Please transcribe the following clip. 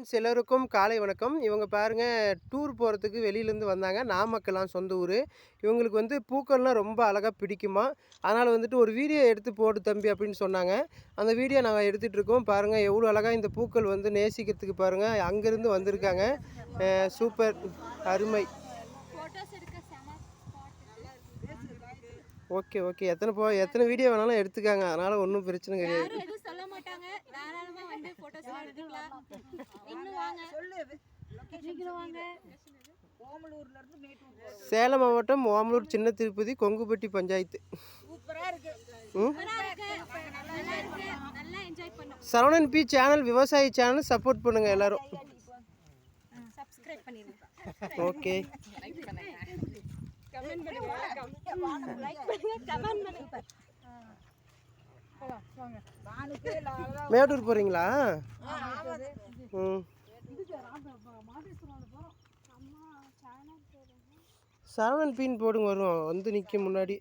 Friends எல்லோருக்கும் காலை வணக்கம். இவங்க பாருங்கள் டூர் போகிறதுக்கு வெளியிலேருந்து வந்தாங்க. நாமக்கல்லாம் சொந்த ஊர். இவங்களுக்கு வந்து பூக்கள்லாம் ரொம்ப அழகாக பிடிக்குமா? அதனால் வந்துட்டு ஒரு வீடியோ எடுத்து போடு தம்பி அப்படின்னு சொன்னாங்க. அந்த வீடியோ நாங்கள் எடுத்துகிட்டு இருக்கோம். பாருங்கள் எவ்வளோ அழகாக இந்த பூக்கள் வந்து நேசிக்கிறதுக்கு பாருங்கள் அங்கேருந்து வந்திருக்காங்க. சூப்பர் அருமை. Okay okay. எத்தனை போ எத்தனை வீடியோ வேணாலும் எடுத்துக்காங்க. அதனால் ஒன்றும் பிரச்சனை கிடையாது. சொல்ல. வாங்க. ஓமலூர்ல இருந்து மேட்டூர் போறோம். சேலம் மாவட்டம் ஓமலூர் சின்ன திருப்பதி கொங்குப்பட்டி பஞ்சாயத்து. சூப்பரா இருக்கு. ம்? சூப்பரா இருக்கு. நல்லா இருக்கு. நல்லா என்ஜாய் பண்ணோம். சரவணன் பி சேனல் விவசாயி சேனல் சப்போர்ட் பண்ணுங்கள் எல்லாரும். சப்ஸ்கிரைப் பண்ணிருங்க. ஓகே கமெண்ட் பண்ணுங்க. லைக் பண்ணுங்க. கமெண்ட் பண்ணுங்க. வானுக்கு லாலா மேட்டூர் போகிறீங்களா ம். சரவணன் பீன் போடுங்க வரும் வந்து நிற்க முன்னாடி.